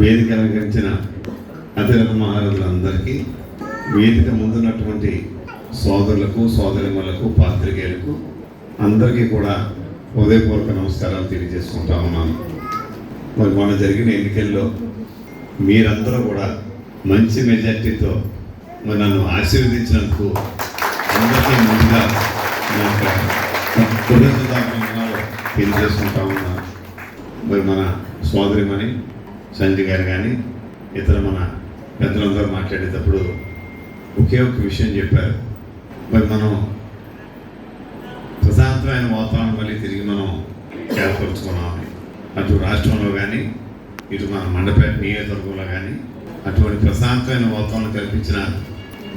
వేదిక అలంకరించిన అతిరథ మహారాజులందరికీ వేదిక ముందున్నటువంటి సోదరులకు సోదరిమలకు పాత్రికేయులకు అందరికీ కూడా హృదయపూర్వక నమస్కారాలు తెలియజేసుకుంటా ఉన్నాను. మరి మొన్న జరిగిన ఎన్నికల్లో మీరందరూ కూడా మంచి మెజార్టీతో మరి నన్ను ఆశీర్వదించినందుకు అందరికీ ముందుగా నా తెలియజేసుకుంటా ఉన్నాను. మరి మన సోదరిమని సంజయ్ గారు కానీ ఇతర మన పెద్దలందరూ మాట్లాడేటప్పుడు ఒకే ఒక విషయం చెప్పారు. మరి మనం ప్రశాంతమైన వాతావరణం మళ్ళీ తిరిగి మనం ఏర్పరచుకున్నామని అటు రాష్ట్రంలో కానీ ఇటు మన మండపేట నియోజకవర్గంలో కానీ అటువంటి ప్రశాంతమైన వాతావరణం కల్పించిన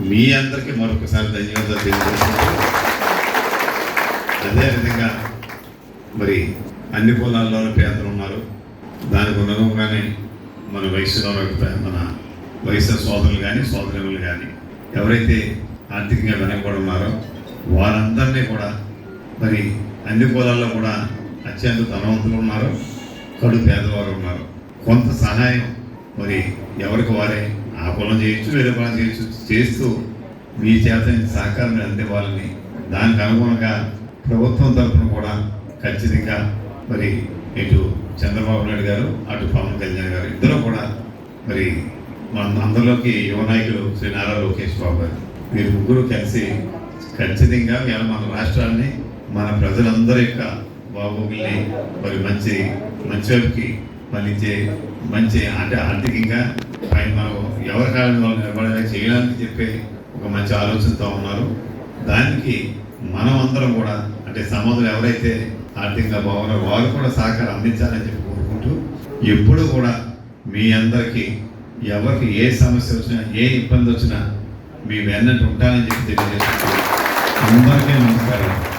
మీ అందరికీ మరొకసారి ధన్యవాదాలు తెలియజేస్తున్నాను అదేవిధంగా మరి అన్ని పొలాల్లోనూ పేదలు ఉన్నారు. దానికి అనుగుణంగానే మన వయసులో మన వయసు సోదరులు కానీ సోదరులు కానీ ఎవరైతే ఆర్థికంగా వెనకబడి ఉన్నారో వారందరినీ కూడా మరి అన్ని కులాల్లో కూడా అత్యంత ధనవంతులు ఉన్నారు కడు పేదవారు ఉన్నారు. కొంత సహాయం మరి ఎవరికి వారే ఆ కులం చేయొచ్చు వేరే కులం చేయొచ్చు చేస్తూ మీ చేత సహకారం అందివ్వాలని దానికి అనుగుణంగా ప్రభుత్వం తరఫున కూడా ఖచ్చితంగా మరి ఇటు చంద్రబాబు నాయుడు గారు అటు పవన్ కళ్యాణ్ గారు ఇద్దరు కూడా మరి మన అందరిలోకి యువ నాయకులు శ్రీ నారా లోకేష్ బాబు గారు. వీరు ముగ్గురు కలిసి ఖచ్చితంగా ఇవాళ మన రాష్ట్రాన్ని మన ప్రజలందరి యొక్క బాగోగుల్ని మరి మంచి మంచి వైపుకి మళ్ళించే మంచి అంటే ఆర్థికంగా పైన మనం ఎవరి కాలం వాళ్ళు నిలబడేలా చేయడానికి చెప్పే ఒక మంచి ఆలోచనతో ఉన్నారు. దానికి మనం అందరం కూడా అంటే సమాజంలో ఎవరైతే ఆర్థికంగా బాగున్నారు వారు కూడా సహకారం అందించాలని చెప్పి కోరుకుంటూ ఎప్పుడూ కూడా మీ అందరికీ ఎవరికి ఏ సమస్య వచ్చినా ఏ ఇబ్బంది వచ్చినా మీ వెన్నట్టు ఉంటానని చెప్పి తెలియజేస్తున్నాను. అందరికీ నమస్కారం.